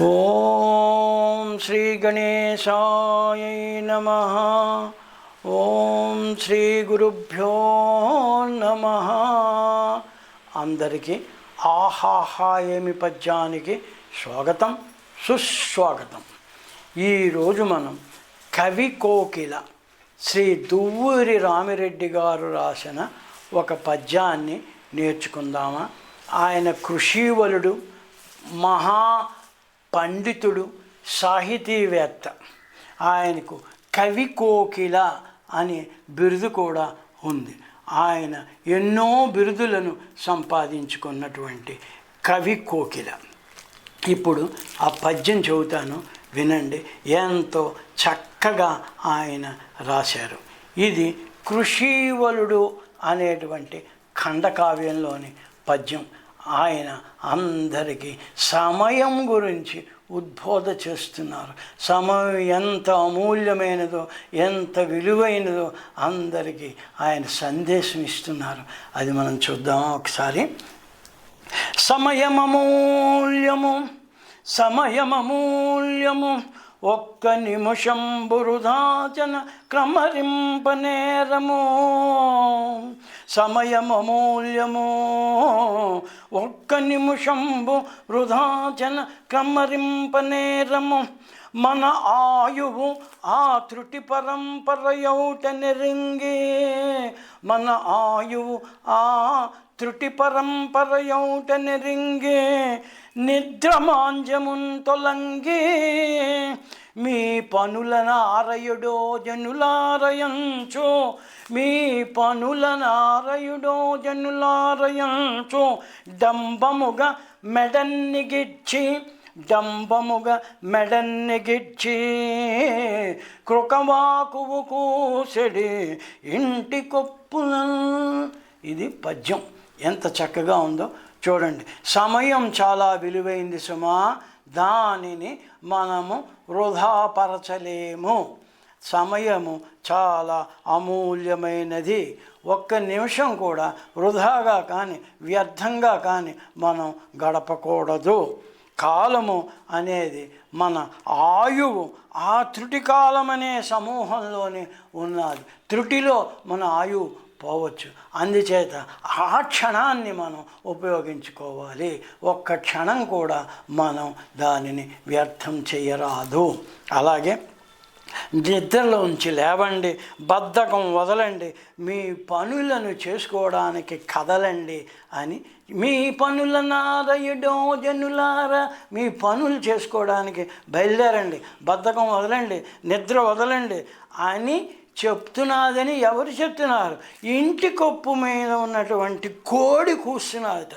ఓం శ్రీ గణేశాయ నమ. ఓం శ్రీ గురుభ్యో నమ. అందరికీ ఆహాహా ఏమి పద్యానికి స్వాగతం సుస్వాగతం. ఈరోజు మనం కవి కోకిల శ్రీ దువ్వూరి రామిరెడ్డి గారు రాసిన ఒక పద్యాన్ని నేర్చుకుందామా. ఆయన కృషీవలుడు మహా పండితుడు సాహితీవేత్త. ఆయనకు కవి కోకిల అనే బిరుదు కూడా ఉంది. ఆయన ఎన్నో బిరుదులను సంపాదించుకున్నటువంటి కవి కోకిల. ఇప్పుడు ఆ పద్యం చెబుతాను వినండి. ఎంతో చక్కగా ఆయన రాశారు. ఇది కృషీవలుడు అనేటువంటి ఖండకావ్యంలోని పద్యం. ఆయన అందరికీ సమయం గురించి ఉద్బోధ చేస్తున్నారు. సమయం ఎంత అమూల్యమైనదో ఎంత విలువైనదో అందరికీ ఆయన సందేశం ఇస్తున్నారు. అది మనం చూద్దాం ఒకసారి. సమయమమూల్యము సమయమమూల్యము ఒక్క నిమిషం బురుదాచన క్రమరింపనేరము సమయమూల్యము ఒక్క నిమిషంబు వృధాచన క్రమరింపనేరము మన ఆయువు ఆ త్రుటి పరంపరయౌట నెరింగి మన ఆయువు ఆ త్రుటి పరంపరయౌట నెరింగి నిద్రమాంజమున్ తొలంగి మీ పనులనారయుడో జనులారయంచో. మీ పనులనారయుడో జనులారయంచో. డంబముగా మెడన్నిగిచ్చి డంబముగా మెడన్నెగిచ్చి కృకవాకువు కూసెడి ఇంటి కొప్పున ఇది పద్యం. ఎంత చక్కగా ఉందో. చూడండి. సమయం చాలా విలువైంది సుమా. దానిని మనము వృధాపరచలేము. సమయము చాలా అమూల్యమైనది. ఒక్క నిమిషం కూడా వృధాగా కానీ వ్యర్థంగా కానీ మనం గడపకూడదు. కాలము అనేది మన ఆయువు. ఆ త్రుటి కాలం అనే సమూహంలోనే ఉన్నది. త్రుటిలో మన ఆయువు పోవచ్చు. అందుచేత ఆ క్షణాన్ని మనం ఉపయోగించుకోవాలి. ఒక్క క్షణం కూడా మనం దానిని వ్యర్థం చేయరాదు. అలాగే నిద్రలోంచి లేవండి బద్ధకం వదలండి మీ పనులను చేసుకోవడానికి కదలండి అని మీ పనుల నారయుడో జనులారా మీ పనులు చేసుకోవడానికి బయలుదేరండి బద్ధకం వదలండి నిద్ర వదలండి అని చెప్తున్నదని ఎవరు చెప్తున్నారు? ఇంటి కొప్పు మీద ఉన్నటువంటి కోడి కూస్తున్నదట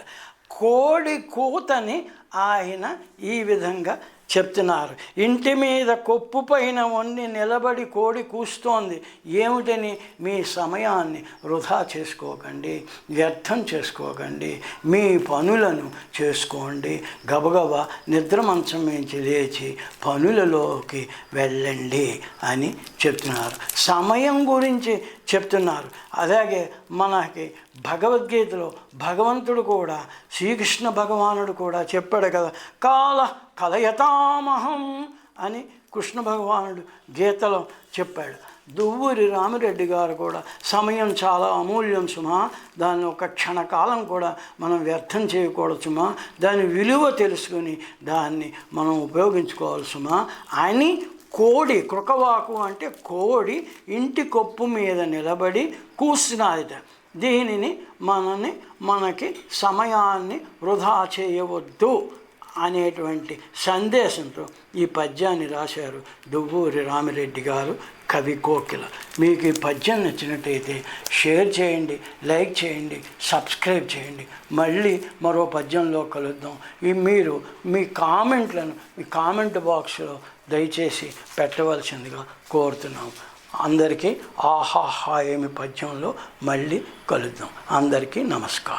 కోడి కూతని ఆయన ఈ విధంగా చెప్తున్నారు. ఇంటి మీద కొప్పు పైన వండి నిలబడి కోడి కూస్తోంది. ఏమిటని మీ సమయాన్ని వృధా చేసుకోకండి వ్యర్థం చేసుకోకండి మీ పనులను చేసుకోండి. గబగబా నిద్ర మంచం నుంచి లేచి పనులలోకి వెళ్ళండి అని చెప్తున్నారు. సమయం గురించి చెప్తున్నారు. అలాగే మనకి భగవద్గీతలో భగవంతుడు కూడా శ్రీకృష్ణ భగవానుడు కూడా చెప్పాడు కదా కాల కలయతామహం అని కృష్ణ భగవానుడు గీతలో చెప్పాడు. దువ్వూరి రామిరెడ్డి గారు కూడా సమయం చాలా అమూల్యం సుమా దాన్ని ఒక క్షణకాలం కూడా మనం వ్యర్థం చేయకూడదు సుమా దాని విలువ తెలుసుకొని దాన్ని మనం ఉపయోగించుకోవాలి సుమా అని కోడి కృకవాకు అంటే కోడి ఇంటి కొప్పు మీద నిలబడి కూస్తున్నదిట దీనిని మనని మనకి సమయాన్ని వృధా చేయవద్దు అనేటువంటి సందేశంతో ఈ పద్యాన్ని రాశారు దువ్వూరి రామిరెడ్డి గారు కవి కోకిల. మీకు ఈ పద్యం నచ్చినట్టయితే షేర్ చేయండి లైక్ చేయండి సబ్స్క్రైబ్ చేయండి. మళ్ళీ మరో పద్యంలో కలుద్దాం. ఈ మీరు మీ కామెంట్లను మీ కామెంట్ బాక్స్లో దయచేసి పెట్టవలసిందిగా కోరుతున్నాం. అందరికీ ఆహాహా ఏమి పద్యంలో మళ్ళీ కలుద్దాం. అందరికీ నమస్కారం.